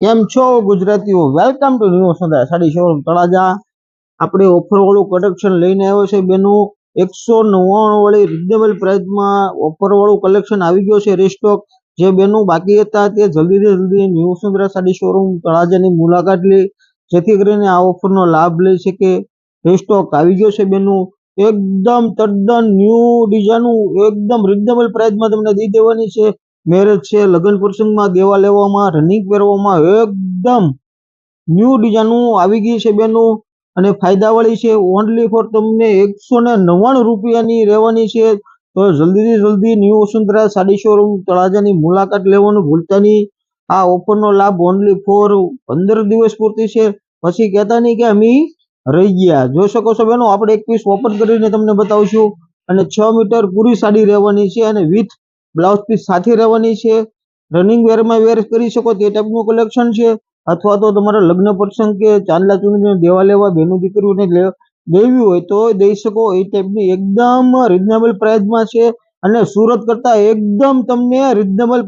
કેમ છો ગુજરાતીઓ? Welcome to new Sandha sari showroom Talaja. આપણે ઓફર વાળું કલેક્શન લઈને આવ્યો છે બેનું. એકસો નવ્વાણું વાળી રિઝનેબલ પ્રાઇસમાં ઓફર વાળું કલેક્શન આવી ગયો છે રીસ્ટોક જે બેનું બાકી હતા તે જલ્દીથી જલ્દી ન્યુ સુંદરા સાડી શોરૂમ તળાજાની મુલાકાત લે. જેથી કરીને આ ઓફરનો લાભ લઈ શકે. રીસ્ટોક આવી ગયો છે બેનું. એકદમ તદ્દન ન્યૂ ડિઝાઇનનું એકદમ રિઝનેબલ પ્રાઇસમાં તમને દઈ દેવાની છે. મેરેજ છે, લગ્ન પ્રસંગમાં દેવા લેવામાં, રનિંગ પહેરવામાં, એકદમ ન્યૂ ડિઝાઇનનું આવી ગઈ છે બેનું. અને ફાયદાવાળી છે ઓનલી ફોર તમને એકસો ને નવ્વાણું રૂપિયાની રહેવાની છે. તો જલ્દીથી જલ્દી ન્યૂ વસુંધરા સાડી શોરૂમ તળાજાની મુલાકાત લેવાનું ભૂલતા નહીં. આ ઓફરનો લાભ ઓનલી ફોર પંદર દિવસ પૂરતી છે. પછી કહેતા નહીં કે અમે રહી ગયા. જોઈ શકો છો બેનો, આપણે એક પીસ ઓપન કરીને તમને બતાવશું. અને છ મીટર પૂરી સાડી રહેવાની છે અને વિથ બ્લાઉઝ પીસ સાથે રહેવાની છે રનિંગ વેરમાં વેર કરી શકો તે ટાઈપનું કલેક્શન છે, અથવા તો તમારા લગ્ન પ્રસંગ કે ચાંદલા ચૂંદડીને દેવા લેવા બેનું દીકરીઓને લેવી હોય તો દઈ શકો, એ ટાઈપની એકદમ રિઝનેબલ પ્રાઇસમાં છે અને સુરત કરતા એકદમ તમને રિઝનેબલ